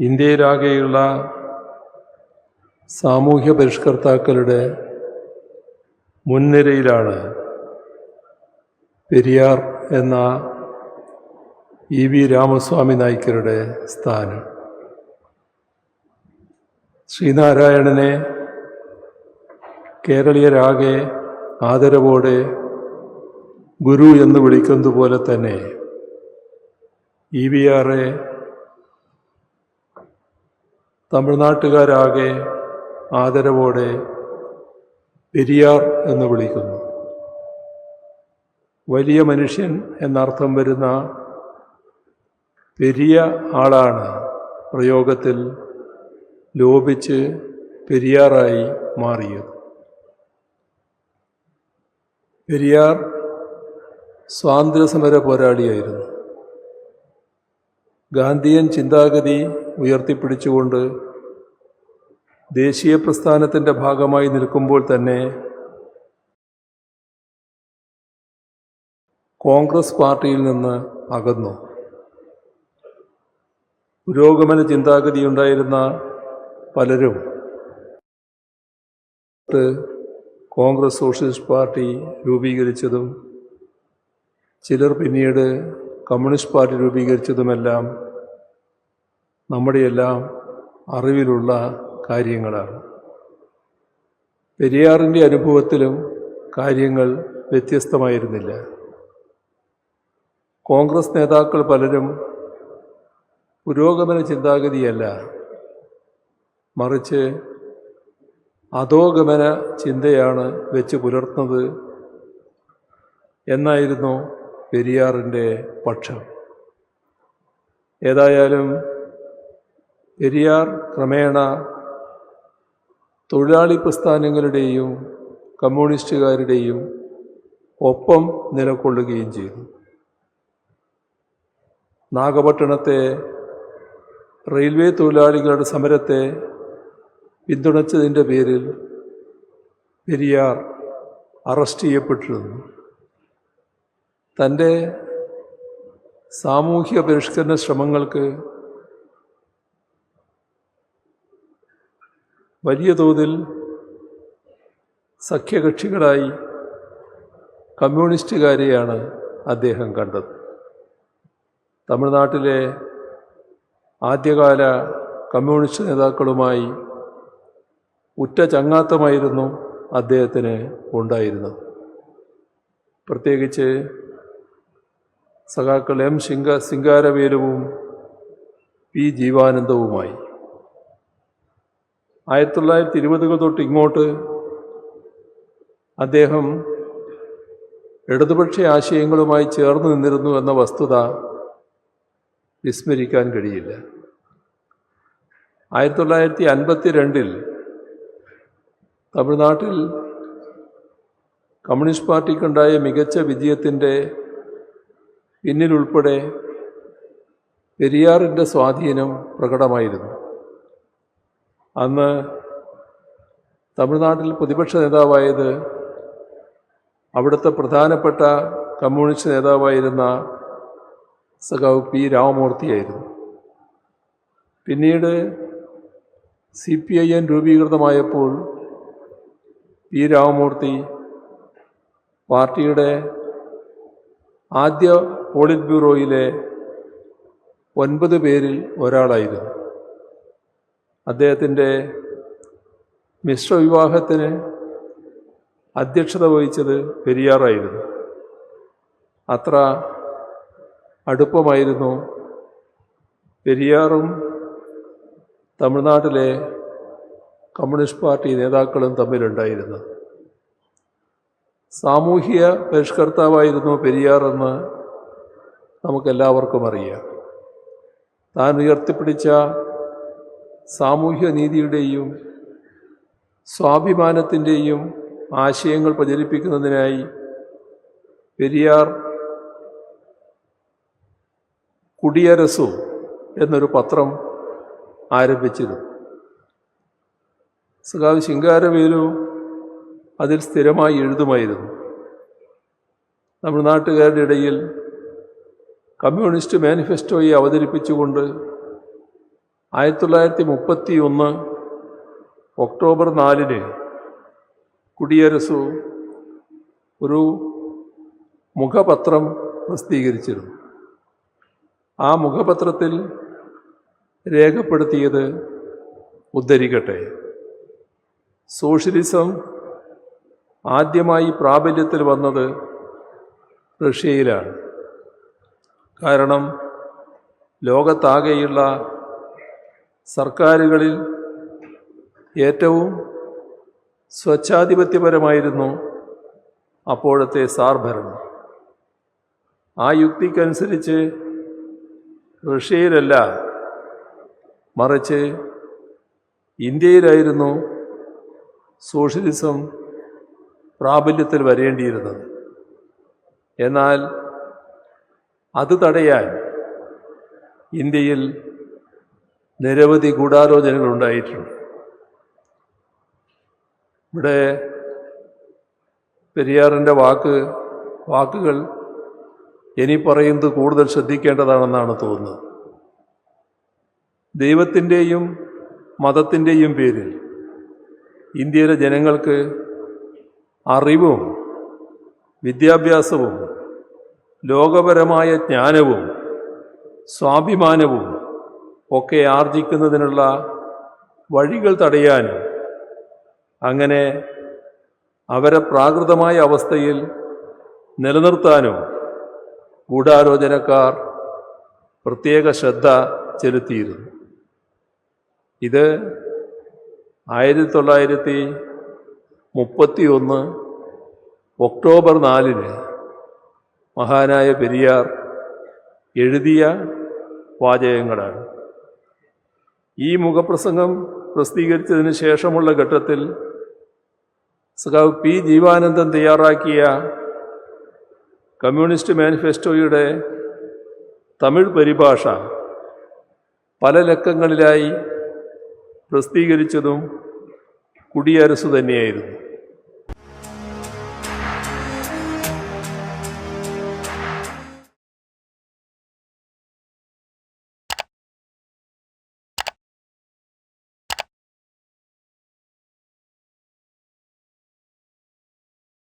ഇന്ത്യയിലാകെയുള്ള സാമൂഹ്യ പരിഷ്കർത്താക്കളുടെ മുൻനിരയിലാണ് പെരിയാർ എന്ന E V Ramaswamy നായ്ക്കരുടെ സ്ഥാനം. ശ്രീനാരായണനെ കേരളീയരാകെ ആദരവോടെ ഗുരു എന്ന് വിളിക്കുന്നതുപോലെ തന്നെ ഇ വി ആറെ തമിഴ്നാട്ടുകാരാകെ ആദരവോടെ പെരിയാർ എന്ന് വിളിക്കുന്നു. വലിയ മനുഷ്യൻ എന്നർത്ഥം വരുന്ന പെരിയ ആളാണ് പ്രയോഗത്തിൽ ലോപിച്ച് പെരിയാറായി മാറിയത്. പെരിയാർ സ്വാതന്ത്ര്യസമര പോരാളിയായിരുന്നു. ഗാന്ധിയൻ ചിന്താഗതി ഉയർത്തിപ്പിടിച്ചുകൊണ്ട് ദേശീയ പ്രസ്ഥാനത്തിന്റെ ഭാഗമായി നിൽക്കുമ്പോൾ തന്നെ കോൺഗ്രസ് പാർട്ടിയിൽ നിന്ന് അകന്നു. പുരോഗമന ചിന്താഗതിയുണ്ടായിരുന്ന പലരും കോൺഗ്രസ് സോഷ്യലിസ്റ്റ് പാർട്ടി രൂപീകരിച്ചതും ചിലർ പിന്നീട് കമ്മ്യൂണിസ്റ്റ് പാർട്ടി രൂപീകരിച്ചതുമെല്ലാം നമ്മുടെയെല്ലാം അറിവിലുള്ള കാര്യങ്ങളാണ്. പെരിയാറിന്റെ അനുഭവത്തിലും കാര്യങ്ങൾ വ്യത്യസ്തമായിരുന്നില്ല. കോൺഗ്രസ് നേതാക്കൾ പലരും പുരോഗമന ചിന്താഗതിയല്ല മറിച്ച് അധോഗമന ചിന്തയാണ് വെച്ച് പുലർത്തുന്നത് എന്നായിരുന്നു പെരിയാറിന്റെ പക്ഷം. ഏതായാലും പെരിയാർ ക്രമേണ തൊഴിലാളി പ്രസ്ഥാനങ്ങളുടെയും കമ്മ്യൂണിസ്റ്റുകാരുടെയും ഒപ്പം നിലകൊള്ളുകയും ചെയ്തു. നാഗപട്ടണത്തെ റെയിൽവേ തൊഴിലാളികളുടെ സമരത്തെ പിന്തുണച്ചതിന്റെ പേരിൽ പെരിയാർ അറസ്റ്റ് ചെയ്യപ്പെട്ടിരുന്നു. തന്റെ സാമൂഹ്യ പരിഷ്കരണ ശ്രമങ്ങൾക്ക് വലിയ തോതിൽ സഖ്യകക്ഷികളായി കമ്മ്യൂണിസ്റ്റുകാരെയാണ് അദ്ദേഹം കണ്ടത്. തമിഴ്നാട്ടിലെ ആദ്യകാല കമ്മ്യൂണിസ്റ്റ് നേതാക്കളുമായി ഉറ്റ ചങ്ങാത്തമായിരുന്നു അദ്ദേഹത്തിന് ഉണ്ടായിരുന്നത്. പ്രത്യേകിച്ച് സഖാക്കൾ എം ശിങ്ക സിംഗാരവേലുവും പി ജീവാനന്ദവുമായി. ആയിരത്തി തൊള്ളായിരത്തി ഇരുപതുകൾ തൊട്ട് ഇങ്ങോട്ട് അദ്ദേഹം ഇടതുപക്ഷ ആശയങ്ങളുമായി ചേർന്ന് നിന്നിരുന്നു എന്ന വസ്തുത വിസ്മരിക്കാൻ കഴിയില്ല. ആയിരത്തി തൊള്ളായിരത്തി അൻപത്തി രണ്ടിൽ തമിഴ്നാട്ടിൽ കമ്മ്യൂണിസ്റ്റ് പാർട്ടിക്കുണ്ടായ മികച്ച വിജയത്തിന്റെ പിന്നിലുൾപ്പെടെ പെരിയാറിന്റെ സ്വാധീനം പ്രകടമായിരുന്നു. അന്ന് തമിഴ്നാട്ടിൽ പ്രതിപക്ഷ നേതാവായത് അവിടുത്തെ പ്രധാനപ്പെട്ട കമ്മ്യൂണിസ്റ്റ് നേതാവായിരുന്ന സഖാവ് പി രാമമൂർത്തിയായിരുന്നു. പിന്നീട് സി പി ഐ എൻ രൂപീകൃതമായപ്പോൾ പി രാമമൂർത്തി പാർട്ടിയുടെ ആദ്യ പോളിറ്റ് ബ്യൂറോയിലെ ഒൻപത് പേരിൽ ഒരാളായിരുന്നു. അദ്ദേഹത്തിന്റെ മിശ്രവിവാഹത്തിന് അധ്യക്ഷത വഹിച്ചത് പെരിയാറായിരുന്നു. അത്ര അടുപ്പമായിരുന്നു പെരിയാറും തമിഴ്നാട്ടിലെ കമ്മ്യൂണിസ്റ്റ് പാർട്ടി നേതാക്കളും തമ്മിലുണ്ടായിരുന്നു സാമൂഹിക പരിഷ്കർത്താവായിരുന്നു പെരിയാർ എന്ന് നമുക്കെല്ലാവർക്കും അറിയാം. താൻ ഉയർത്തിപ്പിടിച്ച സാമൂഹ്യ നീതിയുടെയും സ്വാഭിമാനത്തിന്റെയും ആശയങ്ങൾ പ്രചരിപ്പിക്കുന്നതിനായി പെരിയാർ കുടിയരസു എന്നൊരു പത്രം ആരംഭിച്ചിരുന്നു. സഖാവ് ശിങ്കാരവേലു അതിൽ സ്ഥിരമായി എഴുതുമായിരുന്നു. തമിഴ്നാട്ടുകാരുടെ ഇടയിൽ കമ്മ്യൂണിസ്റ്റ് മാനിഫെസ്റ്റോയെ അവതരിപ്പിച്ചുകൊണ്ട് ആയിരത്തി തൊള്ളായിരത്തി മുപ്പത്തി ഒന്ന് ഒക്ടോബർ നാലിന് കുടിയരസു ഒരു മുഖപത്രം പ്രസിദ്ധീകരിച്ചിരുന്നു. ആ മുഖപത്രത്തിൽ രേഖപ്പെടുത്തിയത് ഉദ്ധരിക്കട്ടെ. സോഷ്യലിസം ആദ്യമായി പ്രാബല്യത്തിൽ വന്നത് റഷ്യയിലാണ്. കാരണം ലോകത്താകെയുള്ള സർക്കാരുകളിൽ ഏറ്റവും സ്വച്ഛാധിപത്യപരമായിരുന്നു അപ്പോഴത്തെ സാർ ഭരണം. ആ യുക്തിക്കനുസരിച്ച് റഷ്യയിലല്ല മറിച്ച് ഇന്ത്യയിലായിരുന്നു സോഷ്യലിസം പ്രാബല്യത്തിൽ വരേണ്ടിയിരുന്നത്. എന്നാൽ അത് തടയാൻ ഇന്ത്യയിൽ നിരവധി ഗൂഢാലോചനകൾ ഉണ്ടായിട്ടുണ്ട്. ഇവിടെ പെരിയാറിന്റെ വാക്ക് വാക്കുകൾ ഇനി പറയുന്നത് കൂടുതൽ ശ്രദ്ധിക്കേണ്ടതാണെന്നാണ് തോന്നുന്നത്. ദൈവത്തിന്റെയും മതത്തിന്റെയും പേരിൽ ഇന്ത്യയിലെ ജനങ്ങൾക്ക് അറിവും വിദ്യാഭ്യാസവും ലോകപരമായ ജ്ഞാനവും സ്വാഭിമാനവും ഒക്കെ ആർജിക്കുന്നതിനുള്ള വഴികൾ തടയാനും അങ്ങനെ അവരെ പ്രാകൃതമായ അവസ്ഥയിൽ നിലനിർത്താനും ഗൂഢാലോചനക്കാർ പ്രത്യേക ശ്രദ്ധ ചെലുത്തിയിരുന്നു. ഇത് ആയിരത്തി തൊള്ളായിരത്തി മുപ്പത്തി ഒന്ന് ഒക്ടോബർ നാലിന് മഹാനായ പെരിയാർ എഴുതിയ വാചകങ്ങളാണ്. ഈ മുഖപ്രസംഗം പ്രസിദ്ധീകരിച്ചതിന് ശേഷമുള്ള ഘട്ടത്തിൽ സഖാവ് പി ജീവാനന്ദൻ തയ്യാറാക്കിയ കമ്മ്യൂണിസ്റ്റ് മാനിഫെസ്റ്റോയുടെ തമിഴ് പരിഭാഷ പല ലക്കങ്ങളിലായി പ്രസിദ്ധീകരിച്ചതും കുടിയരസു തന്നെയായിരുന്നു.